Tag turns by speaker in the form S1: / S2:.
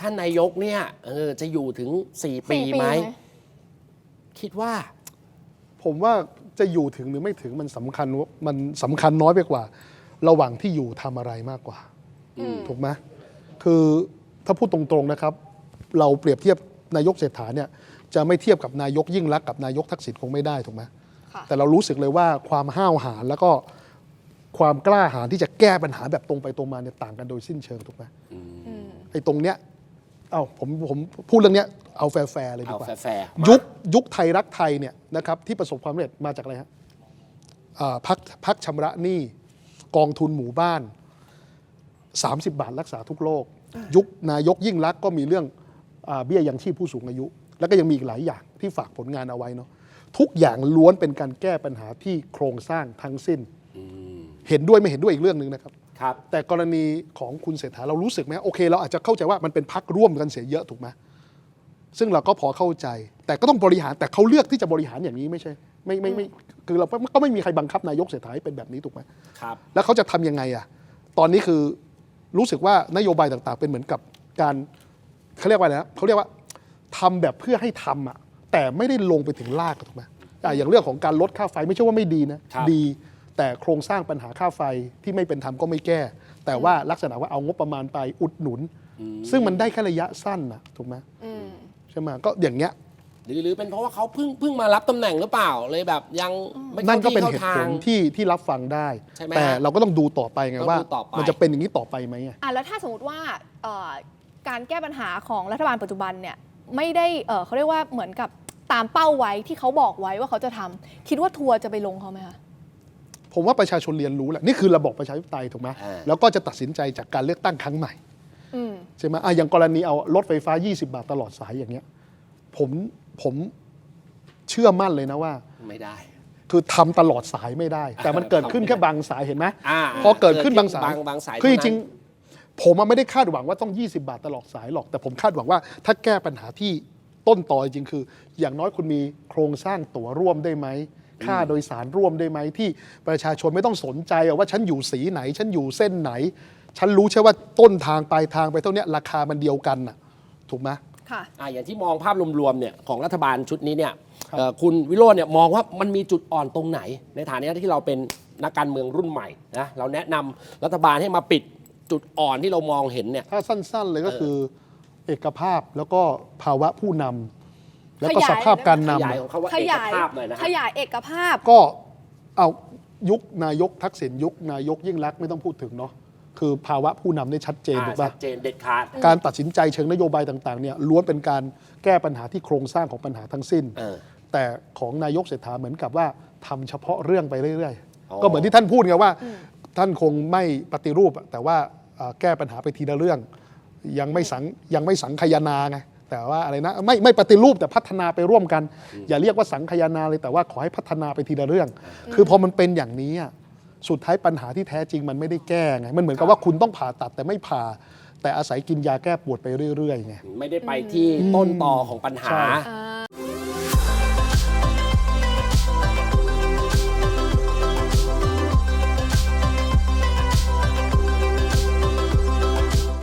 S1: ท่านนายกเนี่ยเออจะอยู่ถึง 4 ปี
S2: สี่ปี
S1: ไหม
S2: ไหม
S1: คิดว่า
S3: ผมว่าจะอยู่ถึงหรือไม่ถึงมันสำคัญว่ามันสำคัญน้อยไปกว่า ระหว่างที่อยู่ทำอะไรมากกว่า
S2: อืม
S3: ถูกไหมคือถ้าพูดตรงๆนะครับ เราเปรียบเทียบนายกเศรษฐาเนี่ยจะไม่เทียบกับนายกยิ่งรักษณ์กับนายกทักษิณคงไม่ได้ถูกไหม
S2: ค่ะ
S3: แต่เรารู้สึกเลยว่าความห้าวหาญแล้วก็ความกล้าหาญที่จะแก้ปัญหาแบบตรงไปตรงมาเนี่ยต่างกันโดยสิ้นเชิงถูกไหม
S2: อืม
S3: ไอ้ตรงเนี้ย เอาผมผมพูดเรื่องเนี้ยเอาแฟร์ๆเลยดี
S1: เอา
S3: กว่า
S1: แฟร์ๆ
S3: ยุคยุคไทยรักไทยเนี่ยนะครับที่ประสบความสำเร็จมาจากอะไรฮะอ่าพักพักชำระหนี้กองทุนหมู่บ้าน 30 บาทรักษาทุกโรคยุคนายกยิ่งรักษณ์ก็มีเรื่องอาเบี้ยยังชีพผู้สูงอายุ แล้วก็ยังมีอีกหลายอย่างที่ฝากผลงานเอาไว้เนาะทุกอย่างล้วนเป็นการแก้ปัญหาที่โครงสร้างทั้งสิ้น เห็นด้วยไม่เห็นด้วยอีกเรื่องหนึ่งนะครับ
S1: ครับ
S3: แต่กรณีของคุณเศรษฐาเรารู้สึกไหมโอเคเราอาจจะเข้าใจว่ามันเป็นพักร่วมกันเสียเยอะถูกไหมซึ่งเราก็พอเข้าใจ แต่ก็ต้องบริหารแต่เขาเลือกที่จะบริหารอย่างนี้ไม่ใช่ ไม่ไม่ไม่คือเราก็ไม่มีใครบังคับนายกเศรษฐาให้เป็นแบบนี้ถูกไหม
S1: ครับ
S3: แล้วเขาจะทำยังไงอะ ตอนนี้คือรู้สึกว่านโยบายต่างๆ เป็นเหมือนกับการเขาเรียกว่าอะไรนะเขาเรียกว่าทำแบบเพื่อให้ทำอะแต่ไม่ได้ลงไปถึงรากอะถูกไหมอะอย่างเรื่องของการลดค่าไฟไม่ใช่ว่าไม่ดีนะครับดี แต่โครงสร้างปัญหาค่าไฟที่ไม่เป็นธรรมก็ไม่แก้ แต่ว่าลักษณะว่าเอางบประมาณไปอุดหนุน ซึ่งมันได้แค่ระยะสั้นนะถูกไหม
S2: อืม
S3: ใช่ไหมก็อย่างเงี้ย
S1: หรือหรือเป็นเพราะว่าเขาเพิ่งเพิ่งมารับตำแหน่งหรือเปล่าเลยแบบยังไม่
S3: นั่น
S1: เข้า
S3: ก็
S1: ที่
S3: เป็น
S1: เข้า
S3: เหตุ
S1: ทา
S3: ผ
S1: ง
S3: ลที่ที่รับฟังได้
S1: ใช่ไหม
S3: แต่
S1: ฮะ
S3: เราก็ต้องดูต่อไปไง
S1: ต้อง
S3: ว่า
S1: ดูต่อไป
S3: มันจะเป็นอย่างนี้ต่อไปไหมอะ
S2: อะแล้วถ้าสมมติว่าเอ่อการแก้ปัญหาของรัฐบาลปัจจุบันเนี่ยไม่ได้เอ่อเขาเรียกว่าเหมือนกับตามเป้าไว้ที่เขาบอกไว้ว่าเขาจะทำคิดว่าทัวร์จะไปลงเขาไหมคะ
S3: ผมว่าประชาชนเรียนรู้แหละนี่คือระบบประชาธิปไตยถูกไหม
S1: อ่า
S3: แล้วก็จะตัดสินใจจากการเลือกตั้งครั้งใหม่
S2: อืม
S3: ใช่ไหมอะอย่างกรณีเอารถไฟฟ้า 20 บาทตลอดสายอย่างเงี้ยผมผมเชื่อมั่นเลยนะว่า
S1: ไม่ได้
S3: คือทำตลอดสายไม่ได้ แต่มันเกิดขึ้นแค่บางสายเห็นไหม
S1: อ่า
S3: พอเกิดขึ้นบางสาย
S1: บางบางสาย
S3: คือจ
S1: เท่านั้น
S3: ริงๆผมอะไม่ได้คาดหวังว่าต้อง 20 บาทตลอดสายหรอก แต่ผมคาดหวังว่าถ้าแก้ปัญหาที่ต้นตอจริงๆคือ อย่างน้อยคุณมีโครงสร้างตั๋วร่วมได้ไหม ค่าโดยสารร่วมได้ไหมที่ประชาชนไม่ต้องสนใจอะว่าฉันอยู่สีไหน ฉันอยู่เส้นไหน ฉันรู้ใช่ว่าต้นทางปลายทางไปเท่าเนี้ยราคามันเดียวกันน่ะถูกไหม
S2: ค่ะ
S1: อ่าอย่างที่มองภาพรวมๆเนี่ยของรัฐบาลชุดนี้เนี่ย
S3: ครับ
S1: เอ่อคุณวิโรจน์เนี่ยมองว่ามันมีจุดอ่อนตรงไหน ในฐานะที่เราเป็นนักการเมืองรุ่นใหม่นะเราแนะนำรัฐบาลให้มาปิดจุดอ่อนที่เรามองเห็นเนี่ย
S3: ถ้าสั้นๆเลยก็คือเอกภาพแล้วก็ภาวะผู้นำ แล้วก็
S2: ขยาย
S3: สภาพการ
S1: ข
S3: นำ
S1: ยาย
S3: อะ
S1: ของเขาว่า
S2: ข
S1: เอก
S2: ยาย
S1: ภาพหน่อยนะ
S2: ข
S1: ฮะ
S2: ยายเอกภาพ
S3: ก็เอายุคนายกทักษิณยุคนายกยิ่งรักษณ์ไม่ต้องพูดถึงเนาะคือภาวะผู้นำได้ชัดเจน
S1: อ่า
S3: ถูก
S1: ชั
S3: ปะ
S1: ดเจนเด็ดขาด
S3: การตัดสินใจเชิงนโยบายต่างๆเนี่ยล้วนเป็นการแก้ปัญหาที่โครงสร้างของปัญหาทั้งสิ้น
S1: เออ
S3: แต่ของนายกเศรษฐาเหมือนกับว่าทำเฉพาะเรื่องไปเรื่อย
S1: อ๋อ
S3: ๆ ก็เหมือนที่ท่านพูดไงว่า ท่านคงไม่ปฏิรูปอะแต่ว่าเอ่อแก้ปัญหาไปทีละเรื่อง ยังไม่สังยังไม่สังคายนาไง แต่ว่าอะไรนะไม่ไม่ปฏิรูปแต่พัฒนาไปร่วมกัน อย่าเรียกว่าสังคายนาเลยแต่ว่าขอให้พัฒนาไปทีละเรื่อง คือพอมันเป็นอย่างนี้อะสุดท้ายปัญหาที่แท้จริงมันไม่ได้แก้ไงมันเหมือนกับว่าคุณต้องผ่าตัดแต่ไม่ผ่า แต่อาศัยกินยาแก้ปวดไปเรื่อยๆไง
S1: ไม่ได้ไปที่ต้นตอของปัญหา
S3: ใช่
S2: อ่า